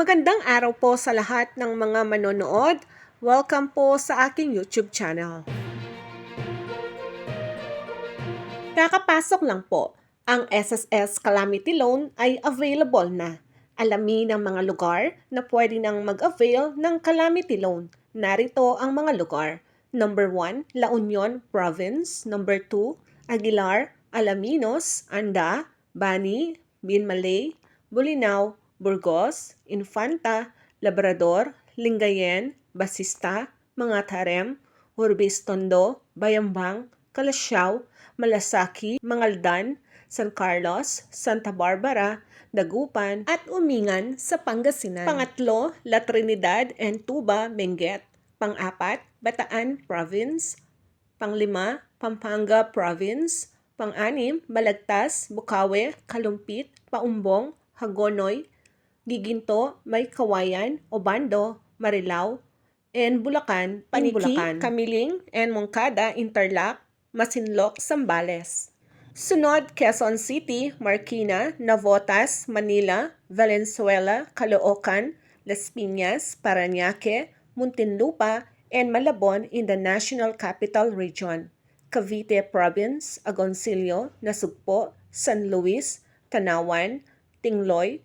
Magandang araw po sa lahat ng mga manonood. Welcome po sa aking YouTube channel. Kakapasok lang po, ang SSS Calamity Loan ay available na. Alamin ang mga lugar na pwede nang mag-avail ng Calamity Loan. Narito ang mga lugar. Number 1, La Union Province. Number 2, Aguilar, Alaminos, Anda, Bani, Binmalay, Bulinaw, Burgos, Infanta, Labrador, Lingayen, Basista, Mga Tarem, Urbis Tondo, Bayambang, Kalasyaw, Malasaki, Mangaldan, San Carlos, Santa Barbara, Dagupan, at Umingan sa Pangasinan. Pangatlo, La Trinidad and Tuba, Benguet. Pang-apat, Bataan Province. Panglima, Pampanga Province. Pang-anim, Balagtas, Bukawe, Kalumpit, Paumbong, Hagonoy, Giginto, May Kawayan, Obando, Marilao, and Bulacan, Paniki, Kamiling, and Moncada, Interlac, Masinloc, Sambales. Sunod, Quezon City, Marikina, Navotas, Manila, Valenzuela, Caloocan, Las Piñas, Parañaque, Muntinlupa, and Malabon in the National Capital Region. Cavite Province, Agoncillo, Nasugpo, San Luis, Tanawan, Tingloy,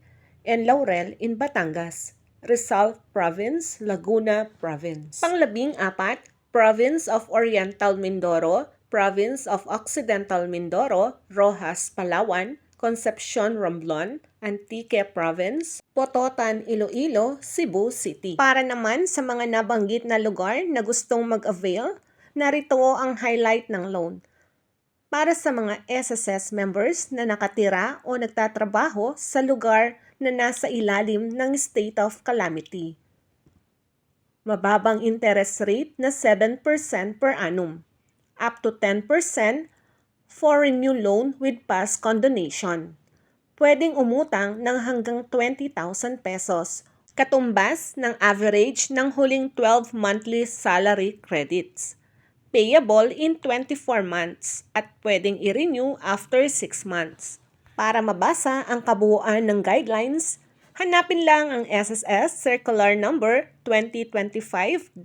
and Laurel in Batangas. Rizal Province, Laguna Province. Panglabing apat, Province of Oriental Mindoro, Province of Occidental Mindoro, Rojas, Palawan, Concepcion, Romblon, Antique Province, Pototan, Iloilo, Cebu City. Para naman sa mga nabanggit na lugar na gustong mag-avail, narito ang highlight ng loan. Para sa mga SSS members na nakatira o nagtatrabaho sa lugar na nasa ilalim ng state of calamity. Mababang interest rate na 7% per annum, up to 10% for renew loan with past condonation. Pwedeng umutang ng hanggang 20,000 pesos, katumbas ng average ng huling 12 monthly salary credits. Payable in 24 months at pwedeng i-renew after 6 months. Para mabasa ang kabuuan ng guidelines, hanapin lang ang SSS Circular Number 2025-006.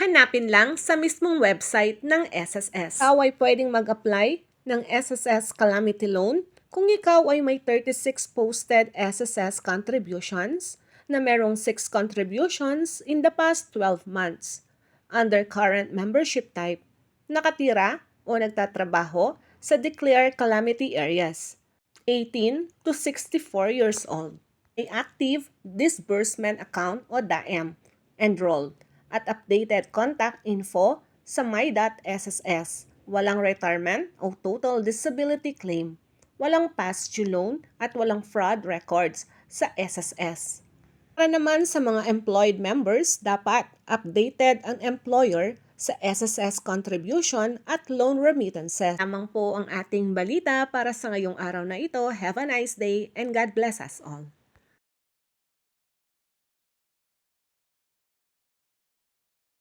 Hanapin lang sa mismong website ng SSS. Ikaw ay pwedeng mag-apply ng SSS Calamity Loan kung ikaw ay may 36 posted SSS contributions na merong 6 contributions in the past 12 months under current membership type, nakatira o nagtatrabaho sa declared calamity areas, 18 to 64 years old, a active disbursement account o DAM, enrolled, at updated contact info sa my.sss, walang retirement o total disability claim, walang past due loan at walang fraud records sa SSS. Para naman sa mga employed members, dapat updated ang employer sa SSS contribution at loan remittances. Lamang po ang ating balita para sa ngayong araw na ito. Have a nice day and God bless us all.